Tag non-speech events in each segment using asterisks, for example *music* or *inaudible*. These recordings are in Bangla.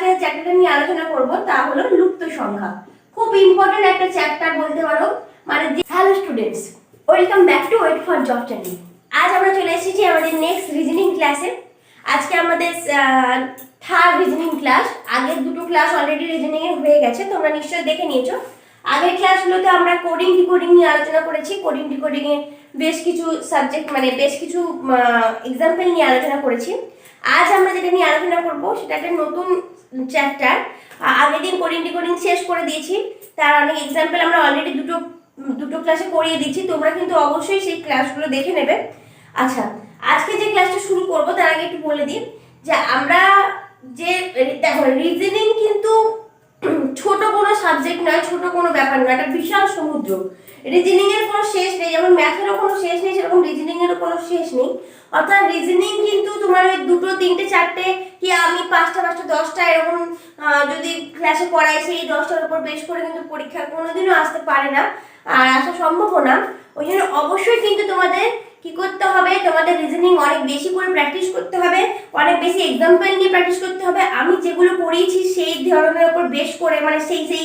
আজকে চ্যাপ্টারটা নিয়ে আলোচনা করব, তা হলো লুপ্ত সংখ্যা। খুব ইম্পর্টেন্ট একটা চ্যাপ্টার বলতে পারো মানে hello students welcome back to wait for job training আজ আমরা চলে এসেছি আমাদের নেক্সট রিজনিং ক্লাসে আজকে আমাদের থার্ড রিজনিং ক্লাস আগের দুটো ক্লাস অলরেডি রিজনিং এর হয়ে গেছে, তোমরা নিশ্চয়ই দেখে নিয়েছো। আগের ক্লাসগুলোতে আমরা কোডিং ডিকোডিং নিয়ে আলোচনা করেছি। কোডিং ডিকোডিং এর বেশ কিছু সাবজেক্ট মানে বেশ কিছু এক্সাম্পল নিয়ে আলোচনা করেছি। আজ আমরা যেটা নিয়ে আলোচনা করব, সেটা একটা নতুন চ্যাপ্টার আগের দিন কোডিং ডিকোডিং শেষ করে দিয়েছি। তার অনেক এক্সাম্পল আমরা অলরেডি দুটো দুটো ক্লাসে করিয়ে দিচ্ছি তোমরা কিন্তু অবশ্যই সেই ক্লাসগুলো দেখে নেবে। আচ্ছা আজকে যে ক্লাসটা শুরু করব, তার আগে একটু বলে দিই যে আমরা যে দেখো রিজনিং কিন্তু *clears throat* ছোট কোনো সাবজেক্ট নয়, ছোট কোনো ব্যাপার নয় একটা বিশাল সমুদ্র। রিজনিং এর কোনো শেষ নেই, যেমন ম্যাথেরও কোনো শেষ নেই, সেরকম রিজনিং এরও কোনো শেষ নেই। অর্থাৎ রিজনিং কিন্তু তোমার ওই দুটো, তিনটে, চারটে, কি আমি পাঁচটা পাঁচটা, দশটা, এরকম যদি ক্লাসে পড়াই, সেই দশটার উপর বেশ করে কিন্তু পরীক্ষা কোনোদিনও আসতে পারে না, আর আসা সম্ভব না। ওই জন্য অবশ্যই কিন্তু তোমাদের কি করতে হবে? তোমাদের রিজনিং অনেক বেশি করে প্র্যাকটিস করতে হবে, অনেক বেশি এক্সাম্পল নিয়ে প্র্যাকটিস করতে হবে। আমি যেগুলো পড়িয়েছি সেই ধরনের উপর বেশ করে মানে সেই সেই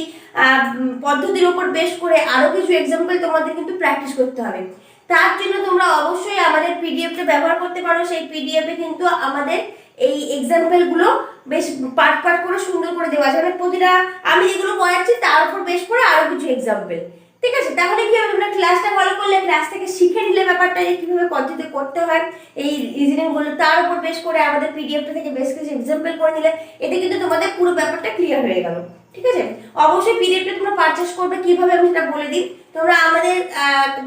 পদ্ধতির উপর বেশ করে আরও কিছু এক্সাম্পল তোমাদের কিন্তু প্র্যাকটিস করতে হবে। তার জন্য তোমরা অবশ্যই আমাদের পিডিএফটা ব্যবহার করতে পারো। সেই পিডিএফে কিন্তু আমাদের এই এক্সাম্পলগুলো বেশ পার্ট পার্ট করে সুন্দর করে দেওয়া আছে। মানে প্রতিটা, আমি যেগুলো পড়াচ্ছি তার উপর বেশ করে আরও কিছু এক্সাম্পল ঠিক আছে, তাহলে কি হবে? তোমরা ক্লাসটা ফলো করলে ক্লাস থেকে শিখে নিলে ব্যাপারটা যে কীভাবে পদ্ধতি করতে হয়, এই রিজনিংগুলো। তার উপর বেশ করে আমাদের পিডিএফটা থেকে বেশ কিছু এক্সাম্পল করে নিলে, এতে কিন্তু তোমাদের পুরো ব্যাপারটা ক্লিয়ার হয়ে গেল। ঠিক আছে? অবশ্যই পিডিএফটা তোমরা পারচেস করবে, কীভাবে আমি সেটা বলে দিই। তোমরা আমাদের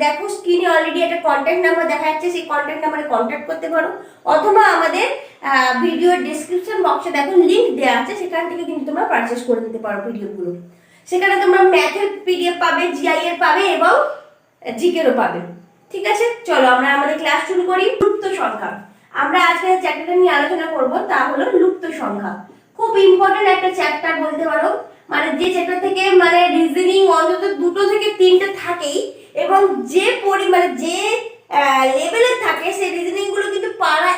দেখো স্ক্রিনে অলরেডি একটা কন্ট্যাক্ট নাম্বার দেখা যাচ্ছে, সেই কন্ট্যাক্ট নাম্বারে কন্ট্যাক্ট করতে পারো। অথবা আমাদের ভিডিওর ডিসক্রিপশন বক্সে দেখো লিংক দেওয়া আছে, সেখান থেকে কিন্তু তোমরা পারচেস করে নিতে পারো পিডিএফগুলো। সেখানে তোমরা ম্যাথের পিডিএফ পাবে জিআই এর পাবে এবং জিকেরও পাবে। ঠিক আছে? চলো আমরা আমাদের ক্লাস শুরু করি। লুপ্ত সংখ্যা। আমরা আজকে চ্যাপ্টারটা নিয়ে আলোচনা করব, তা হলো লুপ্ত সংখ্যা। খুব ইম্পর্টেন্ট একটা চ্যাপ্টার বলতে পারো। মানে যে চ্যাপ্টার থেকে মানে রিজনিং অন্তত দুটো থেকে তিনটে থাকেই এবং যে পরিমাণে যে লেভেলের থাকে, সেই রিজনিংগুলো কিন্তু পারা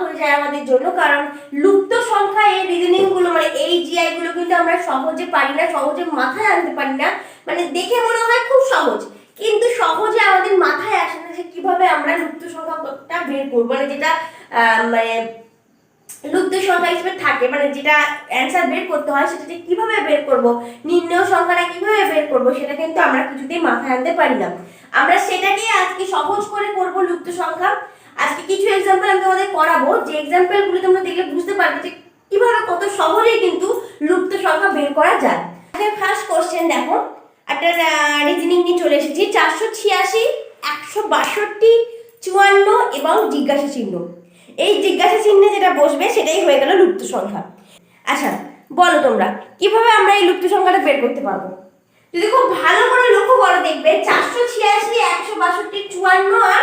হয়ে যায় আমাদের জন্য, কারণ লুপ্ত সংখ্যা এই রিজনিংগুলো মানে এই জিআই গুলো কিন্তু আমরা সহজে পারি না, সহজে মাথায় আনতে পারি না। মানে দেখে মনে হয় খুব সহজ, কিন্তু সহজে আমাদের মাথায় আসে না যে কীভাবে আমরা লুপ্ত সংখ্যাটা বের করব মানে যেটা মানে লুপ্ত সংখ্যা হিসেবে থাকে মানে যেটা অ্যান্সার বের করতে হয় সেটা যে কীভাবে বের করব নির্ণয় সংখ্যাটা কীভাবে বের করব, সেটা কিন্তু আমরা কিছুতেই মাথায় আনতে পারি না। আমরা সেটাকেই আজকে সহজ করে করব লুপ্ত সংখ্যা। আজকে কিছু এক্সাম্পল আমি তোমাদের করাবো যে এক্সাম্পলগুলো তোমরা দেখলে বুঝতে পারবে যে কীভাবে কত সহজেই কিন্তু লুপ্ত সংখ্যা বের করা যায়। ফার্স্ট কোশ্চেন দেখো। একটা রিজনিং নিয়ে চলে এসেছি। চারশো ছিয়াশি, একশো বাষট্টি, চুয়ান্ন এবং জিজ্ঞাসা চিহ্ন। এই জিজ্ঞাসা চিহ্নে যেটা বসবে সেটাই হয়ে গেল লুপ্ত সংখ্যা। আচ্ছা বলো তোমরা, কীভাবে আমরা এই লুপ্ত সংখ্যাটা বের করতে পারব? যদি খুব ভালো করে লক্ষ্য করো দেখবে, চারশো ছিয়াশি, একশো বাষট্টি, চুয়ান্ন আর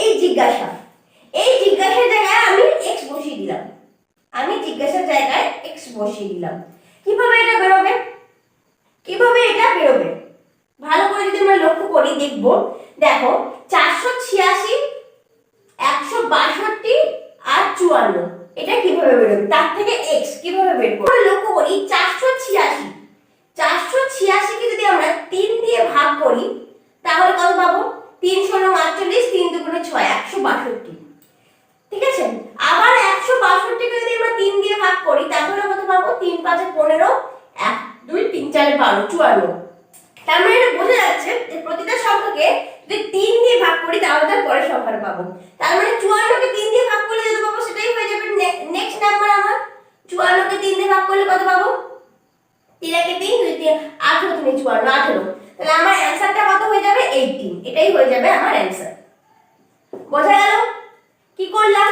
এই জিজ্ঞাসা। এই জিজ্ঞাসার জায়গায় আমি এক্স বসিয়ে দিলাম। আমি জিজ্ঞাসার জায়গায় এক্স বসিয়ে দিলাম। কীভাবে এটা বেরোবে? কীভাবে এটা বেরোবে? ভালো করে যদি আমরা লক্ষ্য করি, দেখব, দেখো, চারশো ছিয়াশি, একশো বাষট্টি আর চুয়ান্ন। এটা কীভাবে বেরোবে? তার থেকে এক্স কীভাবে বের করব আমরা লক্ষ্য করি চারশো ছিয়াশি চারশো ছিয়াশিকে যদি আমরা তিন দিয়ে ভাগ করি তাহলে কত পাবো তিন ষোলো আটচল্লিশ তিন দুগুণে ছয় একশো বাষট্টি ঠিক আছে আবার একশো বাষট্টিকে যদি আমরা তিন দিয়ে ভাগ করি তাহলে কত পাবো তিন পাঁচে পনেরো এক দুই তিন চারে বারো চুয়ান্ন তার মানে এটা বোঝা যাচ্ছে যে প্রতিটা সংখ্যাকে যদি তিন দিয়ে ভাগ করি তাহলে তার পরের সংখ্যাটা পাবো তার মানে চুয়ান্নকে তিন দিয়ে ভাগ করলে যেটা পাবো সেটাই হয়ে যাবে নেক্সট নাম্বার আমার চুয়ান্নকে তিন দিয়ে ভাগ করলে কত পাবো তিন একে তিন দুই তিন তিন আঠেরো। তাহলে আমার অ্যান্সারটা কত হয়ে যাবে? এইটিন এটাই হয়ে যাবে আমার অ্যান্সার বোঝা গেল? কি করলাম?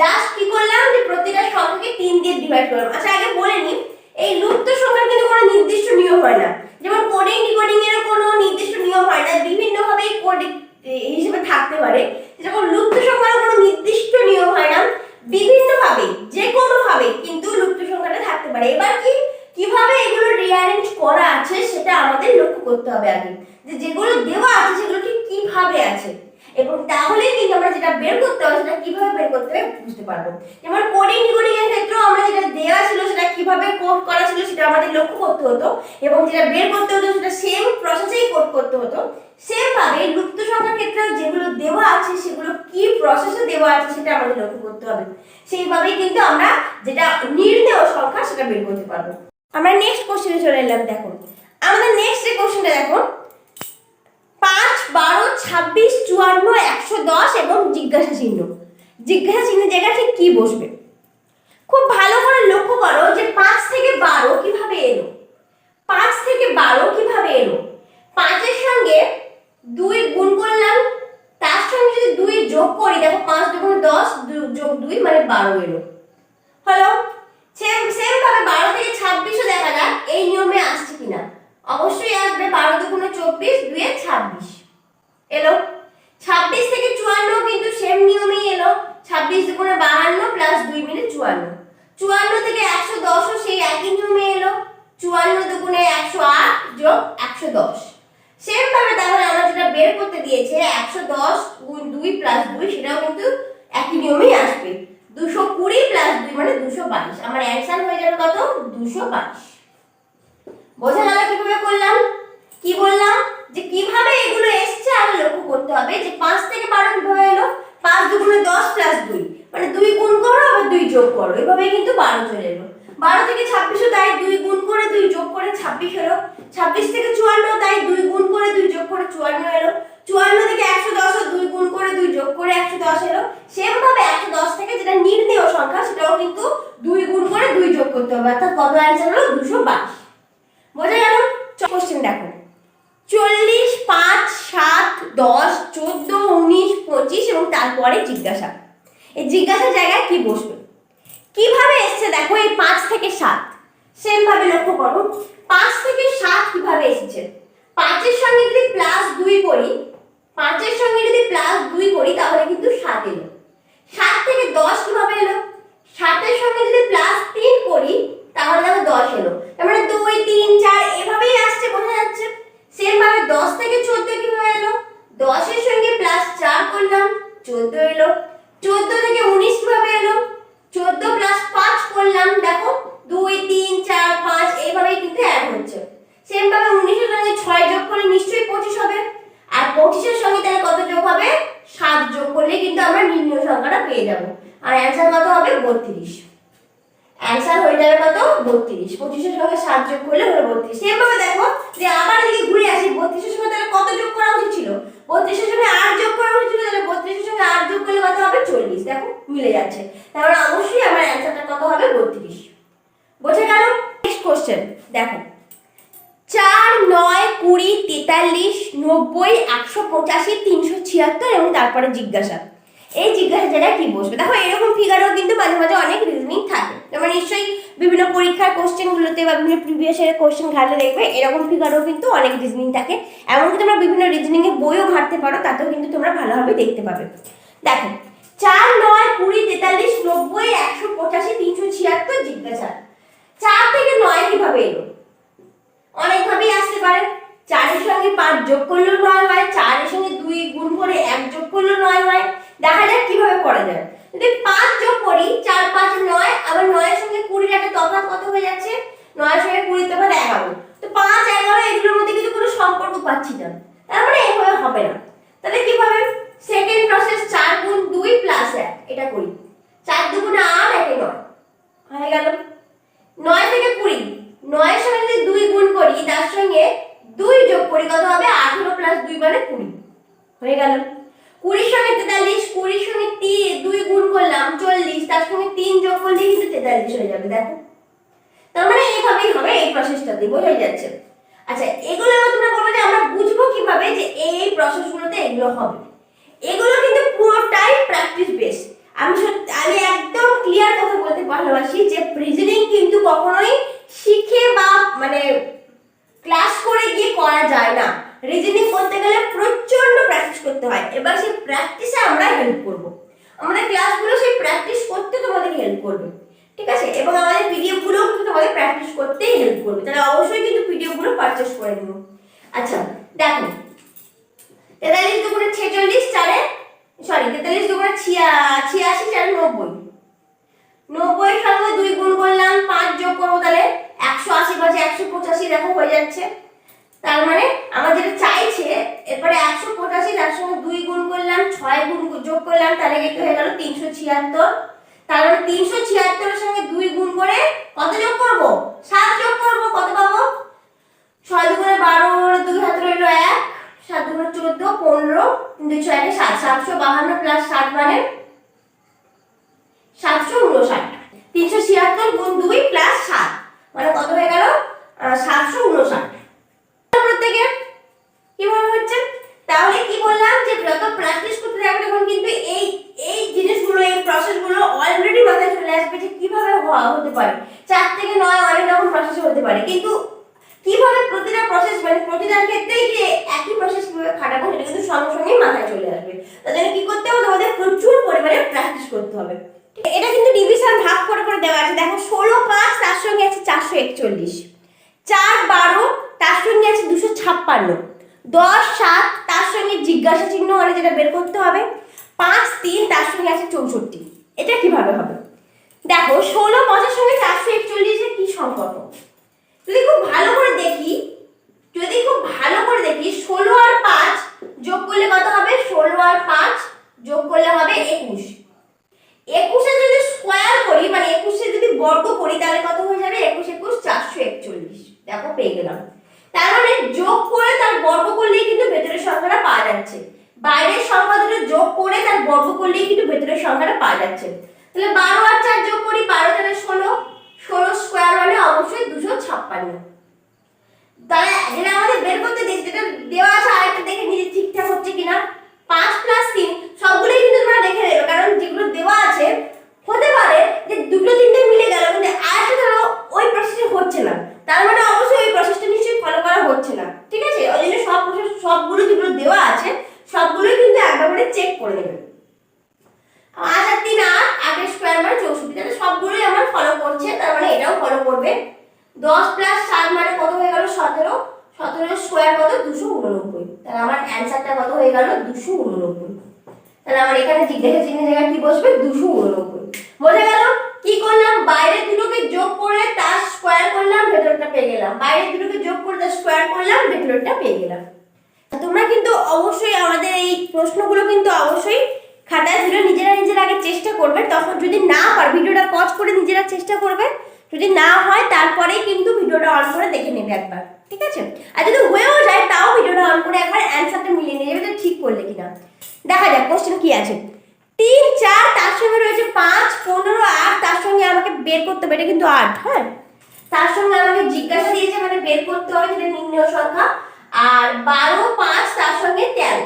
জাস্ট কি করলাম? যে প্রতিটা সংখ্যাকে তিন দিয়ে ডিভাইড করলাম। আচ্ছা আগে বলে নি, এই লুপ্ত সংখ্যার কিন্তু কোনো নির্দিষ্ট নিয়ম হয় না। যেমন কোডিং ডিকোডিং এর কোনো নির্দিষ্ট নিয়ম হয় না। বিভিন্ন ভাবে কোডিং হিসেবে থাকতে পারে। যেরকম লুপ্ত সংখ্যার কোনো নির্দিষ্ট নিয়ম হয় না বিভিন্ন ভাবে যে কোনো ভাবে কিন্তু লুপ্ত সংখ্যাটা থাকতে পারে এবার কি কীভাবে এগুলো রিঅ্যারেঞ্জ করা আছে সেটা আমাদের লক্ষ্য করতে হবে আগে। যে যেগুলো দেওয়া আছে সেগুলো ঠিক কীভাবে আছে? এবং তাহলেই কিন্তু আমরা যেটা বের করতে হবে সেটা কীভাবে বের করতে হবে বুঝতে পারব। যেমন কোডিং ডিকোডিং এর ক্ষেত্রেও আমরা যেটা দেওয়া ছিল সেটা কীভাবে কো- আমাদের লক্ষ্য করতে হতো। এবং যেটা বের করতে হতো সেটা সেম প্রসেসেই কোড করতে হতো। সেম ভাবে লুপ্ত সংখ্যার ক্ষেত্রে যেগুলো দেওয়া আছে সেগুলো কি প্রসেসে দেওয়া আছে সেটা আমাদের লক্ষ্য করতে হবে। সেইভাবেই কিন্তু আমরা যেটা নির্ণেয় সংখ্যা সেটা বের করতে পারব। আমরা নেক্সট কোশ্চেনে চলে এলাম, দেখো। আমাদের নেক্সট যে কোশ্চেনটা দেখো। পাঁচ, বারো, ছাব্বিশ, চুয়ান্ন, একশো দশ এবং জিজ্ঞাসা চিহ্ন। জিজ্ঞাসা চিহ্নের জায়গায় ঠিক কি বসবে? খুব ভালো করে লক্ষ্য করো যে পাঁচ থেকে বারো কীভাবে এলো? পাঁচ থেকে বারো কীভাবে এলো? পাঁচের সঙ্গে দুই গুণ করলাম, তার সঙ্গে যদি দুই যোগ করি, দেখো পাঁচ দুগুণ দশ যোগ দুই মানে বারো এলো। হলো সেম সেম ভাবে বারো থেকে ছাব্বিশও দেখা যাক, এই নিয়মে আসছে কিনা। অবশ্যই আসবে বারো দুগুণে চব্বিশ দুয়ে ছাব্বিশ। এলো। ছাব্বিশ থেকে চুয়ান্ন কিন্তু সেম নিয়মেই এলো। ছাব্বিশ দুগুণে বাহান্ন প্লাস দুই মিলে চুয়ান্ন। চুয়ান্ন থেকে একশো দশও সেই একই নিয়মে এলো। চুয়ান্ন দুগুণে একশো আট যোগ একশো দশ। সেম ভাবে তাহলে আমরা যেটা বের করতে দিয়েছে, একশো দশ গুণ দুই প্লাস দুই, সেটাও কিন্তু একই নিয়মেই আসবে। দুশো কুড়ি প্লাস দুই মানে দুশো বাইশ। আমার অ্যান্সার হয়ে যাবে কত? দুশো বাইশ। বোঝা গেল কীভাবে করলাম? কি বললাম? যে কীভাবে এগুলো এসছে আগে লক্ষ্য করতে হবে যে পাঁচ থেকে বারো কীভাবে এলো? পাঁচ দুগুণে দশ প্লাস দুই। মানে দুই গুণ করো আবার দুই যোগ করো। এভাবে কিন্তু বারো চলে এলো। বারো থেকে ছাব্বিশও তাই দুই গুণ করে দুই যোগ করে ছাব্বিশ এলো। ছাব্বিশ থেকে চুয়ান্ন তাই দুই গুণ করে দুই যোগ করে চুয়ান্ন এলো। চুয়ান্ন থেকে একশো দশও দুই গুণ করে দুই যোগ করে একশো দশ এলো। সেম ভাবে একশো দশ থেকে যেটা নির্ণেয় সংখ্যা, সেটাও কিন্তু দুই গুণ করে দুই যোগ করতে হবে। অর্থাৎ কত অ্যান্সার হলো? দুশো বাইশ। বোঝা গেল কোশ্চেন দেখো। চল্লিশ, পাঁচ, সাত, দশ, চোদ্দ, উনিশ, পঁচিশ এবং তারপরে জিজ্ঞাসা। এই জিজ্ঞাসা জায়গায় কি বসবে? কীভাবে এসছে দেখো এই পাঁচ থেকে সাত? সেমভাবে লক্ষ্য করো পাঁচ থেকে সাত কীভাবে এসেছে পাঁচের সঙ্গে যদি প্লাস দুই করি পাঁচের সঙ্গে যদি প্লাস দুই করি তাহলে কিন্তু সাত এলো সাত থেকে দশ কীভাবে এলো সাতের সঙ্গে যদি প্লাস তিন করি তাহলে দেখো দশ এলো তার মানে দুই তিন চার এভাবেই আসছে বোঝা যাচ্ছে সেম ভাবে দশ থেকে চোদ্দ কীভাবে এলো দশের সঙ্গে প্লাস চার করলাম চোদ্দ এলো চোদ্দ থেকে উনিশ কীভাবে এলো চোদ্দ প্লাস পাঁচ করলাম দেখো দুই তিন চার পাঁচ এইভাবেই কিন্তু অ্যাড হচ্ছে সেম ভাবে উনিশের সঙ্গে ছয় যোগ করলে নিশ্চয়ই পঁচিশ হবে। আর পঁচিশের সঙ্গে তাহলে কত যোগ হবে? সাত যোগ করলে কিন্তু আমরা নির্ণয় সংখ্যাটা পেয়ে যাব। আর অ্যান্সার কত হবে? বত্রিশ। অ্যান্সার হয়ে যাবে কত? বত্রিশ। পঁচিশের সঙ্গে সাত যোগ করলে হলো বত্রিশ। সেম ভাবে দেখো যে আবার এদিকে ঘুরে আসি, বত্রিশের সঙ্গে তাহলে কত যোগ করা উচিত ছিল? বত্রিশের সঙ্গে আট যোগ করা উচিত ছিল, তাহলে বত্রিশের সঙ্গে আট যোগ করলে কত হবে? চল্লিশ। দেখো, মিলে যাচ্ছে। তাহলে অবশ্যই আমার অ্যান্সারটা কত হবে? বত্রিশ। বোঝা গেল? নেক্সট কোশ্চেন দেখো চার নয় কুড়ি তেতাল্লিশ নব্বই একশো পঁচাশি তিনশো ছিয়াত্তর এবং তারপরে জিজ্ঞাসা। এই জিজ্ঞাসা কি বসবে? দেখো, এরকম ফিগারও কিন্তু মাঝে মাঝে অনেক রিজনিং থাকে। তোমরা নিশ্চয়ই বিভিন্ন পরীক্ষার কোশ্চেনগুলোতে বা বিভিন্ন প্রিভিয়াস এর কোশ্চেন ঘাটলে দেখবে, এরকম ফিগারও কিন্তু অনেক রিজনিং থাকে। এমনকি তোমরা বিভিন্ন রিজনিং এর বইও ঘাটতে পারো, তাতেও কিন্তু তোমরা ভালোভাবে দেখতে পাবে। দেখো, চার নয় কুড়ি তেতাল্লিশ নব্বই একশো পঁচাশি তিনশো ছিয়াত্তর জিজ্ঞাসা চার থেকে নয় কীভাবে এলো অনেকভাবেই আসতে পারে চারের সঙ্গে পাঁচ যোগ করলেও নয় হয় চারের সঙ্গে দুই গুণ করে এক যোগ করলেও নয় হয় দেখা যাক কীভাবে করা যায় যদি পাঁচ যোগ করি চার পাঁচ নয় আবার নয়ের সঙ্গে কুড়ির একটা তফাৎ কত হয়ে যাচ্ছে নয়ের সঙ্গে কুড়ির তফাৎ এগারো তো পাঁচ এগারো এগুলোর মধ্যে কিন্তু কোনো সম্পর্ক পাচ্ছি না তার মানে এভাবে হবে না তাহলে কীভাবে সেকেন্ড প্রসেস চার গুণ দুই প্লাস এক এটা করি চার দুগুণে আট একে নয় হয়ে গেল নয় থেকে কুড়ি নয়ের সঙ্গে যদি দুই গুণ করি তার সঙ্গে দুই যোগ করি কত হবে আঠেরো প্লাস দুই মানে কুড়ি হয়ে গেল কুড়ির সঙ্গে তেতাল্লিশ কুড়ির সঙ্গে তিন দুই গুণ করলাম চল্লিশ তার সঙ্গে তিন যোগ করলে কিন্তু তেতাল্লিশ হয়ে যাবে দেখো তার মানে এইভাবেই হবে এই প্রসেসটাতে বোঝাই যাচ্ছে আচ্ছা এগুলো এবার তোমরা বলবে যে আমরা বুঝব কীভাবে যে এই এই প্রসেসগুলোতে এগুলো হবে। এগুলো কিন্তু পুরোটাই প্র্যাকটিস বেস আমি সত্যি- আমি একদম ক্লিয়ার কথা বলতে ভালোবাসি যে রিজনিং কিন্তু কখনোই শিখে বা মানে ক্লাস করে গিয়ে করা যায় না। রিজনিং করতে গেলে প্রচণ্ড প্র্যাকটিস করতে হয়। এবার সেই প্র্যাকটিসে আমরা হেল্প করব। আমাদের ক্লাসগুলো সেই প্র্যাকটিস করতে তোমাদের হেল্প করবে। ঠিক আছে? এবং আমাদের পিডিএফগুলো কিন্তু তোমাদের প্র্যাকটিস করতেই হেল্প করবে। তাহলে অবশ্যই কিন্তু পিডিএফগুলো পারচেস করে নিও আচ্ছা দেখো তেতাল্লিশ দুগুণে ছেচল্লিশ চারে সরি তেতাল্লিশ দুগুণে ছিয়া, ছিয়াশি চারে নব্বই। নব্বই সঙ্গে দুই গুণ করলাম, পাঁচ যোগ করব তাহলে একশো আশি পাশে একশো পঁচাশি দেখো হয়ে যাচ্ছে। তার মানে আমার যেটা চাইছে, এরপরে একশো পঁচাশি, তার সঙ্গে দুই গুণ করলাম, ছয় গুণ যোগ করলাম, তাহলে কিন্তু হয়ে গেল তিনশো ছিয়াত্তর। তার মানে তিনশো ছিয়াত্তরের সঙ্গে দুই গুণ করে কত যোগ করব? সাত যোগ করব, কত পাবো? ছয় দুগুণে বারো দুই হাত রইল এক সাত দুগুণে চোদ্দ পনেরো দুই ছয় সাত, সাতশো বাহান্ন প্লাস সাত মানে সাতশো উনষাট। তিনশো ছিয়াত্তর গুণ দুই প্লাস সাত। মানে কত হয়ে গেল? সাতশো উনষাট। প্রত্যেকে কীভাবে হচ্ছে? তাহলে কি বললাম যে যত প্র্যাকটিস করতে থাকবে তখন কিন্তু এই এই জিনিসগুলো, এই প্রসেসগুলো অলরেডি মাথায় চলে আসবে যে কীভাবে হতে পারে। চার থেকে নয় অনেক রকম প্রসেস হতে পারে। কিন্তু কীভাবে প্রতিটা প্রসেস মানে প্রতিটার ক্ষেত্রেই যে একই প্রসেস কীভাবে খাটাবো সেটা কিন্তু সঙ্গে সঙ্গেই মাথায় চলে আসবে। তার জন্য কি করতে হবে? তোমাদের প্রচুর পরিমাণে প্র্যাকটিস করতে হবে। এটা কিন্তু ডিভিশন ভাগ করে করে দেওয়া আছে। দেখো, ষোলো, পাঁচ, তার সঙ্গে আছে চারশো একচল্লিশ। চার, বারো, তার সঙ্গে আছে দুশো ছাপ্পান্ন। দশ, সাত, তার সঙ্গে জিজ্ঞাসা চিহ্ন মানে যেটা বের করতে হবে। পাঁচ, তিন, তার সঙ্গে আছে চৌষট্টি। এটা কীভাবে হবে? দেখো, ষোলো পাঁচের সঙ্গে চারশো একচল্লিশের কি সম্পর্ক? যদি খুব ভালো করে দেখি, যদি খুব ভালো করে দেখি, ষোলো আর পাঁচ যোগ করলে কত হবে? ষোলো আর পাঁচ যোগ করলে হবে একুশ। একুশে যদি স্কোয়ার করি মানে একুশে যদি বর্গ করি, তাহলে কত হয়ে যাবে? একুশ একুশ চারশো একচল্লিশ। দেখো, পেয়ে গেলাম। তার মানে যোগ করে তার বর্গ করলেই কিন্তু ভেতরের সংখ্যাটা পাওয়া যাচ্ছে। বাইরের সংখ্যা যোগ করে তার বর্গ করলেই কিন্তু ভেতরের সংখ্যাটা পাওয়া যাচ্ছে। তাহলে বারো আর চার যোগ করি, বারো চারে ষোলো ষোলো স্কোয়ার মানে অবশ্যই দুশো ছাপ্পান্ন তাহলে যেটা আমাদের বের করতে দিয়েছে যেটা দেওয়া আছে আরেকটা দেখে নিজে ঠিকঠাক হচ্ছে কিনা পাঁচ প্লাস তিন সবগুলোই কিন্তু তোমরা দেখে নেবে কারণ যেগুলো দেওয়া আছে হতে পারে যে দুটো তিনটে মিলে গেল কিন্তু আরেকটা ধরো ওই প্রসেসে হচ্ছে না তার মানে অবশ্যই ওই প্রসেসটা নিশ্চয়ই ফলো করা হচ্ছে না ঠিক আছে ওই জন্য সব প্রসেস সবগুলো যেগুলো দেওয়া আছে সবগুলোই কিন্তু একবারে চেক করে নেবে আট আর তিন আট আটের স্কোয়ার মানে চৌষট্টি তাহলে সবগুলোই আমার ফলো করছে তার মানে এটাও করবে দশ প্লাস সাত মানে কত হয়ে গেল সতেরো? সতেরো স্কোয়ার কত? দুশো উননব্বই। তাহলে আমার অ্যান্সারটা কত হয়ে গেল? দুশো উননব্বই। তাহলে আমার এখানে জিজ্ঞাসা চিহ্নের জায়গায় কি বসবে? দুশো উননব্বই। বোঝা গেল? কি করলাম? বাইরের দুটোকে যোগ করে তার স্কোয়ার করলাম, ভেতরটা পেয়ে গেলাম। বাইরের দুটোকে যোগ করে তার স্কোয়ার করলাম, ভেতরটা পেয়ে গেলাম। তোমরা কিন্তু অবশ্যই আমাদের এই প্রশ্নগুলো কিন্তু অবশ্যই খাতায় তুলে নিজেরা নিজেরা আগে চেষ্টা করবে। তখন যদি না পার, ভিডিওটা পজ করে নিজেরা চেষ্টা করবে। যদি না হয়, তারপরেই কিন্তু ভিডিওটা অন করে দেখে নেবে একবার, ঠিক আছে? আর যদি হয়েও যায়, তাও ভিডিওটা অন করে একবার অ্যান্সারটা মিলিয়ে নেবে যে ঠিক করলে কিনা। দেখা যাক কোশ্চেন কি আছে? তিন, চার, তার সঙ্গে রয়েছে পাঁচ, পনেরো, আট, তার সঙ্গে আমাকে বের করতে হবে, এটা কিন্তু আট হ্যাঁ? তার সঙ্গে আমাকে জিজ্ঞাসা দিয়েছে মানে বের করতে হবে যেটা নির্ণয় সংখ্যা। আর বারো, পাঁচ, তার সঙ্গে তেরো।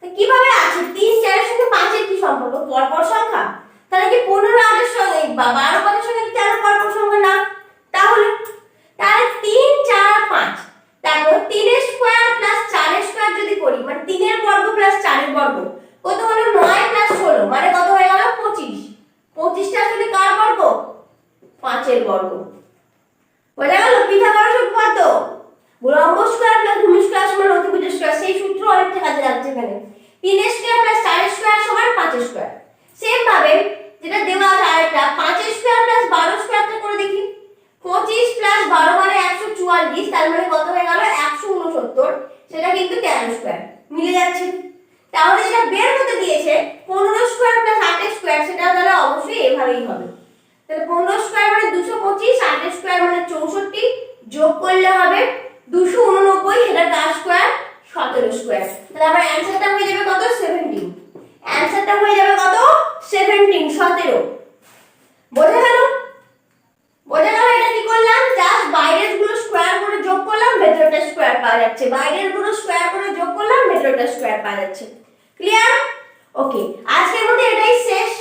তা কীভাবে আছে? তিন, চারের সঙ্গে পাঁচের কি সম্পর্ক? পরপর সংখ্যা। তাহলে কি পনেরো, আটের সঙ্গে বা বারো পাঁচের সঙ্গে তেরো পরপর সংখ্যা না তাহলে তাহলে তিন চার পাঁচ দেখো তিনের স্কোয়ার প্লাস চারের স্কোয়ার যদি করি মানে তিনের বর্গ প্লাস চারের বর্গ কত হলো নয় প্লাস ষোলো মানে কত হয়ে গেল পঁচিশ পঁচিশটা আসলে কার বর্গ পাঁচের বর্গ বোঝা গেল পিথাগোরাস উপপাদ্য লম্ব স্কোয়ার প্লাস ভূমি স্কোয়ার সমান অতিভুজ স্কোয়ার সেই সূত্র অনেকটা কাজে লাগছে এখানে। তিনের স্কোয়ার প্লাস চারের স্কোয়ার সমান পাঁচের স্কোয়ার সেম ভাবে যেটা দেওয়া আছে আরেকটা, পাঁচের স্কোয়ার প্লাস বারো স্কোয়ারটা করে দেখি। পঁচিশ প্লাস বারো মানে একশো চুয়াল্লিশ, তার মানে কত হয়ে গেল? একশো উনসত্তর। সেটা কিন্তু তেরো স্কোয়ার মিলে যাচ্ছে। তাহলে যেটা বের করতে দিয়েছে, পনেরো স্কোয়ার প্লাস আটের স্কোয়ার সেটা তাহলে অবশ্যই এভাবেই হবে। তাহলে পনেরো স্কোয়ার মানে দুশো পঁচিশ, আটের স্কোয়ার মানে চৌষট্টি। যোগ করলে হবে দুশো উননব্বই, সেটা তার স্কোয়ার সতেরো স্কোয়ার তাহলে আমার অ্যান্সারটা হয়ে যাবে কত? সেভেন্টিন অ্যান্সারটা হয়ে যাবে কত? সেভেন্টিন সতেরো। বোঝা গেল? বোঝা গেল এটা কি করলাম? জাস্ট বাইরেরগুলো স্কোয়ার করে যোগ করলাম, ভেতরটা স্কোয়ার পাওয়া যাচ্ছে। বাইরেরগুলো স্কোয়ার করে যোগ করলাম, ভেতরটা স্কোয়ার পাওয়া যাচ্ছে। ক্লিয়ার ওকে আজকের মধ্যে এটাই শেষ।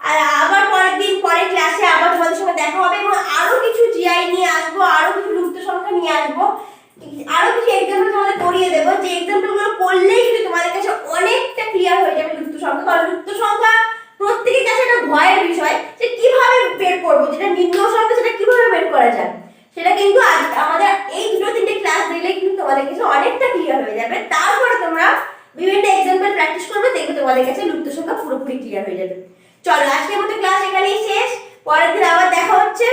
আর আবার পরের দিন, পরের ক্লাসে আবার তোমাদের সঙ্গে দেখা হবে এবং আরও কিছু জিআই নিয়ে আসব, আরও কিছু লুপ্ত সংখ্যা নিয়ে আসব। আরও কিছু এক্সাম্পল দিয়ে দেবো। যে এক্সাম্পলগুলো করলেই কিন্তু তোমাদের কাছে অনেকটা ক্লিয়ার হয়ে যাবে যুক্ত সংখ্যা। কারণ যুক্ত সংখ্যা প্রত্যেকের কাছে একটা ভয়ের বিষয় যে কীভাবে বের করব? যেটা নিম্ন সংখ্যা, সেটা কীভাবে বের করা যায়? সেটা কিন্তু আজ আমাদের এই দুটো তিনটে ক্লাস দিলে কিন্তু তোমাদের কাছে অনেকটা ক্লিয়ার হয়ে যাবে। তারপরে তোমরা বিভিন্ন এক্সাম্পল প্র্যাকটিস করবে, দেখবে তোমাদের কাছে লুপ্ত সংখ্যা পুরোপুরি ক্লিয়ার হয়ে যাবে। চলো, আজকের মতো ক্লাস এখানেই শেষ। পরের দিন আবার দেখা হচ্ছে।